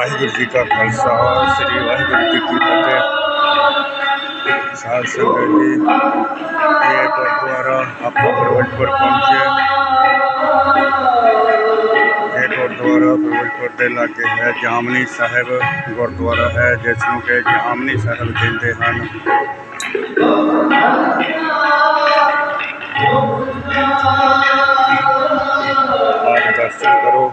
ਵਾਹਿਗੁਰੂ ਜੀ ਕਾ ਖਾਲਸਾ ਸ੍ਰੀ ਵਾਹਿਗੁਰੂ ਜੀ ਕੀ ਫਤਿਹ ਸਾਧ ਸੰਗਤ ਜੀ ਇਹ ਗੁਰਦੁਆਰਾ ਆਪਾਂ ਫਿਰੋਜ਼ਪੁਰ ਪਹੁੰਚੇ ਇਹ ਗੁਰਦੁਆਰਾ ਫਿਰੋਜ਼ਪੁਰ ਦੇ ਲਾਗੇ ਹੈ ਜਾਮਨੀ ਸਾਹਿਬ ਗੁਰਦੁਆਰਾ ਹੈ ਜਿਸ ਨੂੰ ਕਿ ਜਾਮਨੀ ਸਾਹਿਬ ਕਹਿੰਦੇ ਹਨ ਆਪ ਦਰਸ਼ਨ ਕਰੋ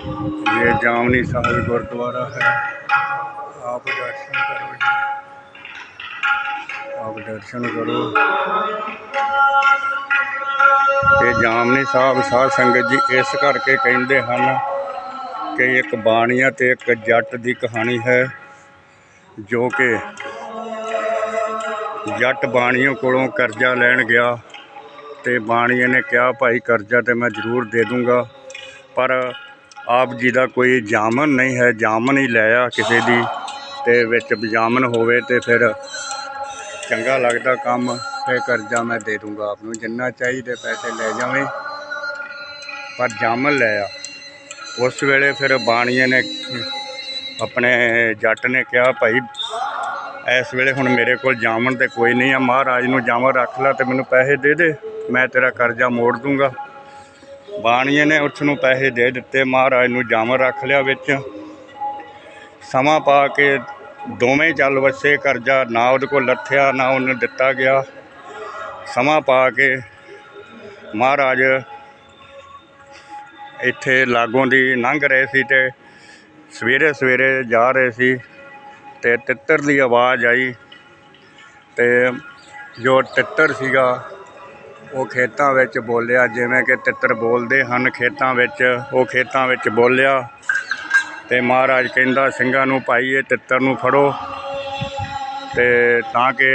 ये जामनी साहिब गुरुद्वारा है आप दर्शन करो जी आप दर्शन करो ਇਹ ਜਾਮਨੀ ਸਾਹਿਬ ਸਾਧ ਸੰਗਤ ਜੀ ਇਸ ਕਰਕੇ ਕਹਿੰਦੇ ਹਨ ਕਿ ਇੱਕ ਬਾਣੀਆ ਤੇ ਇੱਕ ਜੱਟ ਦੀ ਕਹਾਣੀ ਹੈ ਜੋ ਕਿ ਜੱਟ ਬਾਣੀਓ ਕੋਲੋਂ ਕਰਜ਼ਾ ਲੈਣ ਗਿਆ ਤੇ ਬਾਣੀਏ ਨੇ ਕਿਹਾ ਭਾਈ ਕਰਜ਼ਾ ਤੇ ਮੈਂ ਜ਼ਰੂਰ ਦੇ ਦੂੰਗਾ ਪਰ ਆਪ ਜੀ ਦਾ ਕੋਈ ਜਾਮਨ ਨਹੀਂ ਹੈ ਜਾਮਨ ਹੀ ਲੈ ਆ ਕਿਸੇ ਦੀ ਤੇ ਵਿੱਚ ਬਜਾਮਨ ਹੋਵੇ ਤੇ ਫਿਰ ਚੰਗਾ ਲੱਗਦਾ ਕੰਮ ਤੇ ਕਰਜ਼ਾ ਮੈਂ ਦੇ ਦੂੰਗਾ ਆਪ ਨੂੰ, ਜਿੰਨਾ ਚਾਹੀਦੇ ਪੈਸੇ ਲੈ ਜਾਵੇਂ। ਪਰ ਜਾਮਨ ਲੈ ਆ। ਉਸ ਵੇਲੇ ਫਿਰ ਬਾਣੀਏ ਨੇ ਆਪਣੇ ਜੱਟ ਨੇ ਕਿਹਾ, ਭਾਈ, ਇਸ ਵੇਲੇ ਹੁਣ ਮੇਰੇ ਕੋਲ ਜਾਮਨ ਤੇ ਕੋਈ ਨਹੀਂ ਆ। ਮਹਾਰਾਜ ਨੂੰ ਜਾਮਨ ਰੱਖ ਲੈ ਤੇ ਮੈਨੂੰ ਪੈਸੇ ਦੇ ਦੇ, ਮੈਂ ਤੇਰਾ ਕਰਜ਼ਾ ਮੋੜ ਦੂੰਗਾ। ਬਾਣੀਏ ਨੇ ਉਸ ਨੂੰ ਪੈਸੇ ਦੇ ਦਿੱਤੇ। ਮਹਾਰਾਜ ਨੂੰ ਜਾਮਨ ਰੱਖ ਲਿਆ ਵਿੱਚ। ਸਮਾਂ ਪਾ ਕੇ ਦੋਵੇਂ ਚੱਲ ਵਸੇ, ਕਰਜ਼ਾ ਨਾ ਉਹਦੇ ਕੋਲ ਲੱਥਿਆ, ਨਾ ਉਹਨੂੰ ਦਿੱਤਾ ਗਿਆ। ਸਮਾਂ ਪਾ ਕੇ ਮਹਾਰਾਜ ਇੱਥੇ ਲਾਗੋਂ ਦੀ ਲੰਘ ਰਹੇ ਸੀ ਤੇ ਸਵੇਰੇ ਸਵੇਰੇ ਜਾ ਰਹੇ ਸੀ ਤੇ ਤਿੱਤਰ ਦੀ ਆਵਾਜ਼ ਆਈ ਤੇ ਜੋ ਤਿੱਤਰ ਸੀਗਾ ਉਹ ਖੇਤਾਂ ਵਿੱਚ ਬੋਲਿਆ, ਜਿਵੇਂ ਕਿ ਤਿੱਤਰ ਬੋਲਦੇ ਹਨ, ਖੇਤਾਂ ਵਿੱਚ, ਉਹ ਖੇਤਾਂ ਵਿੱਚ ਬੋਲਿਆ ਅਤੇ ਮਹਾਰਾਜ ਕਹਿੰਦਾ, ਸਿੰਘਾਂ ਨੂੰ ਭਾਈ ਇਹ ਤਿੱਤਰ ਨੂੰ ਫੜੋ ਅਤੇ ਤਾਂ ਕਿ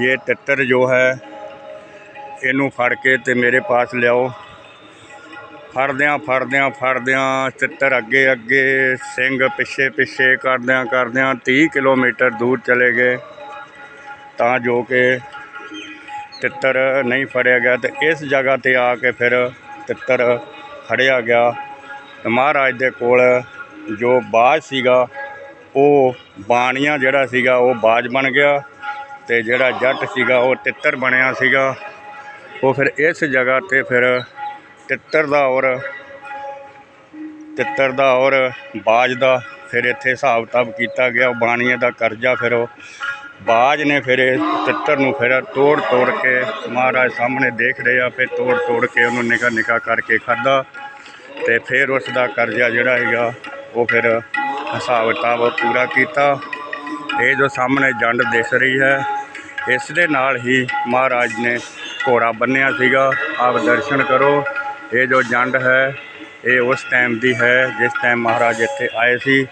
ਇਹ ਤਿੱਤਰ ਜੋ ਹੈ, ਇਹਨੂੰ ਫੜ ਕੇ ਅਤੇ ਮੇਰੇ ਪਾਸ ਲਿਆਓ। ਫੜਦਿਆਂ ਫੜਦਿਆਂ ਫੜਦਿਆਂ ਤਿੱਤਰ ਅੱਗੇ ਅੱਗੇ ਸਿੰਘ ਪਿੱਛੇ ਪਿੱਛੇ ਕਰਦਿਆਂ ਕਰਦਿਆਂ 30 ਕਿਲੋਮੀਟਰ ਦੂਰ ਚਲੇ ਗਏ। ਤਾਂ ਜੋ ਕਿ ਤਿੱਤਰ ਨਹੀਂ ਫੜਿਆ ਗਿਆ ਤੇ ਇਸ ਜਗ੍ਹਾ ਤੇ ਆ ਕੇ ਫਿਰ ਤਿੱਤਰ ਫੜਿਆ ਗਿਆ। ਮਹਾਰਾਜ ਦੇ ਕੋਲ ਜੋ ਬਾਜ ਸੀਗਾ, ਉਹ ਬਾਣੀਆਂ ਜਿਹੜਾ ਸੀਗਾ, ਉਹ ਬਾਜ ਬਣ ਗਿਆ ਤੇ ਜਿਹੜਾ ਜੱਟ ਸੀਗਾ, ਉਹ ਤਿੱਤਰ ਬਣਿਆ ਸੀਗਾ। ਉਹ ਫਿਰ ਇਸ ਜਗ੍ਹਾ ਤੇ ਫਿਰ ਤਿੱਤਰ ਦਾ ਔਰ ਤਿੱਤਰ ਦਾ ਔਰ ਬਾਜ ਦਾ ਫਿਰ ਇੱਥੇ ਹਿਸਾਬ ਕਿਤਾਬ ਕੀਤਾ ਗਿਆ। ਬਾਣੀਆਂ ਦਾ ਕਰਜ਼ਾ ਫਿਰ ਉਹ ਬਾਜ ਨੇ ਫਿਰ ਇਹ ਤਿੱਤਰ ਨੂੰ ਫਿਰ ਤੋੜ ਤੋੜ ਕੇ ਮਹਾਰਾਜ ਸਾਹਮਣੇ ਦੇਖ ਰਹੇ ਆ, ਫਿਰ ਤੋੜ ਤੋੜ ਕੇ ਉਹਨੂੰ ਨਿਕਾ ਨਿਕਾ ਕਰਕੇ ਖਾਦਾ ਤੇ ਫਿਰ ਉਸ ਦਾ ਕਰਜ਼ਾ ਜਿਹੜਾ ਹੈਗਾ, ਉਹ ਫਿਰ ਹਿਸਾਬ ਕਿਤਾਬ ਪੂਰਾ ਕੀਤਾ। ਇਹ ਜੋ ਸਾਹਮਣੇ ਜੰਡ ਦਿਸ ਰਹੀ ਹੈ, ਇਸ ਦੇ ਨਾਲ ਹੀ ਮਹਾਰਾਜ ਨੇ ਘੋੜਾ ਬੰਨਿਆ ਸੀਗਾ, ਆਪ ਦਰਸ਼ਨ ਕਰੋ। ਇਹ ਜੋ ਜੰਡ ਹੈ, ਇਹ ਉਸ ਟਾਈਮ ਦੀ ਹੈ, ਜਿਸ ਟਾਈਮ ਮਹਾਰਾਜ ਇੱਥੇ ਆਏ ਸੀ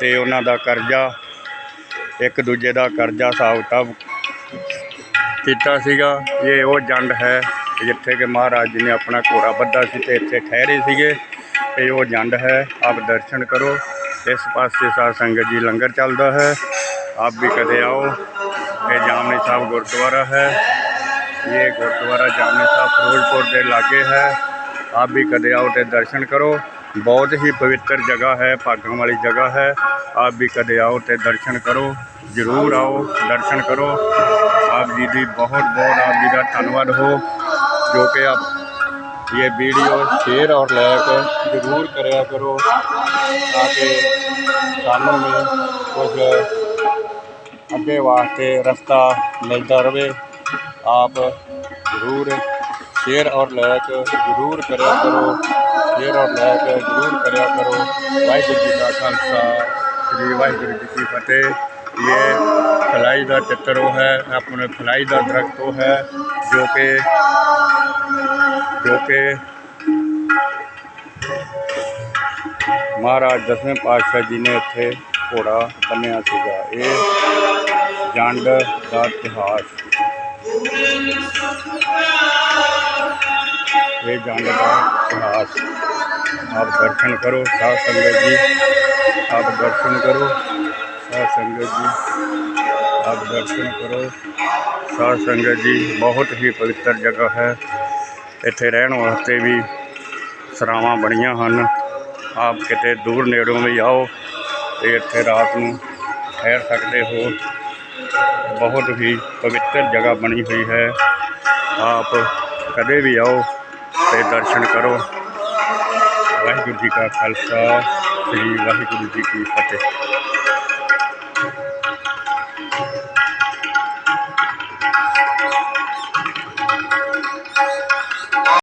ਤੇ ਉਹਨਾਂ ਦਾ ਕਰਜ਼ਾ ਇੱਕ ਦੂਜੇ ਦਾ ਕਰਜ਼ਾ ਹਿਸਾਬ-ਕਿਤਾਬ ਕੀਤਾ ਸੀਗਾ। ਇਹ ਉਹ ਜੰਡ ਹੈ ਜਿੱਥੇ ਕਿ ਮਹਾਰਾਜ ਜੀ ਨੇ ਆਪਣਾ ਘੋੜਾ ਬੱਧਾ ਸੀ ਤੇ ਇੱਥੇ ਠਹਿਰੇ ਸੀਗੇ। ਤੇ ਉਹ ਜੰਡ ਹੈ, ਆਪ ਦਰਸ਼ਨ ਕਰੋ। ਇਸ ਪਾਸੇ ਸਾਧ ਸੰਗਤ ਜੀ ਲੰਗਰ ਚੱਲਦਾ ਹੈ। ਆਪ ਵੀ ਕਦੇ ਆਓ। ਇਹ ਜਾਮਨੀ ਸਾਹਿਬ ਗੁਰਦੁਆਰਾ ਹੈ। ਇਹ ਗੁਰਦੁਆਰਾ ਜਾਮਨੀ ਸਾਹਿਬ ਫਿਰੋਜ਼ਪੁਰ ਦੇ ਲਾਗੇ ਹੈ। ਆਪ ਵੀ ਕਦੇ ਆਓ ਤੇ ਦਰਸ਼ਨ ਕਰੋ। बहुत ही पवित्र जगह है भागों वाली जगह है आप भी कदे आओ तो दर्शन करो जरूर आओ दर्शन करो आप जी की बहुत बहुत आप जी का धन्यवाद हो जो कि आप ये वीडियो शेयर और लाइक जरूर कराया करो ताकि सानों में कुछ ਅੱਗੇ ਵਾਸਤੇ ਰਸਤਾ ਮਿਲਦਾ ਰਵੇ ਆਪ ਜ਼ਰੂਰ ਸ਼ੇਅਰ ਔਰ ਲਾਇਕ ਜ਼ਰੂਰ ਕਰਿਆ ਕਰੋ ਸ਼ੇਅਰ ਔਰ ਲਾਇਕ ਜ਼ਰੂਰ ਕਰਿਆ ਕਰੋ ਵਾਹਿਗੁਰੂ ਜੀ ਦਾ ਖਾਲਸਾ ਸ੍ਰੀ ਵਾਹਿਗੁਰੂ ਜੀ ਕੀ ਫਤਿਹ ਇਹ ਫਲਾਈ ਦਾ ਚਿੱਤਰ ਉਹ ਹੈ ਆਪਣੇ ਫਲਾਈ ਦਾ ਦਰਖਤ ਉਹ ਹੈ ਜੋ ਕਿ ਜੋ ਕਿ ਮਹਾਰਾਜ ਦਸਵੇਂ ਪਾਤਸ਼ਾਹ ਜੀ ਨੇ ਇੱਥੇ ਘੋੜਾ ਬੰਨਿਆ ਸੀਗਾ ਇਹ ਜੰਡ ਦਾ ਇਤਿਹਾਸ ਇਹ ਜੰਡ ਦਾ ਇਤਿਹਾਸ। ਆਪ ਦਰਸ਼ਨ ਕਰੋ, ਸਾਧ ਸੰਗਤ ਜੀ। ਆਪ ਦਰਸ਼ਨ ਕਰੋ, ਸਾਧ ਸੰਗਤ ਜੀ। ਆਪ ਦਰਸ਼ਨ ਕਰੋ। ਸਾਧ ਸੰਗਤ ਜੀ, ਬਹੁਤ ਹੀ ਪਵਿੱਤਰ ਜਗ੍ਹਾ ਹੈ। ਇੱਥੇ ਰਹਿਣ ਵਾਸਤੇ ਵੀ ਸਰਾਵਾਂ ਬਣੀਆਂ ਹਨ। ਆਪ ਕਿਤੇ ਦੂਰ ਨੇੜੋਂ ਵੀ ਆਓ ਤੇ ਇੱਥੇ ਰਾਤ ਨੂੰ ਠਹਿਰ ਸਕਦੇ ਹੋ। ਬਹੁਤ ਹੀ ਪਵਿੱਤਰ ਜਗ੍ਹਾ ਬਣੀ ਹੋਈ ਹੈ। ਆਪ ਕਦੇ ਵੀ ਆਓ ਤੇ ਦਰਸ਼ਨ ਕਰੋ। ਵਾਹਿਗੁਰੂ ਜੀ ਕਾ ਖਾਲਸਾ, ਸ੍ਰੀ ਵਾਹਿਗੁਰੂ ਜੀ ਕੀ ਫਤਿਹ।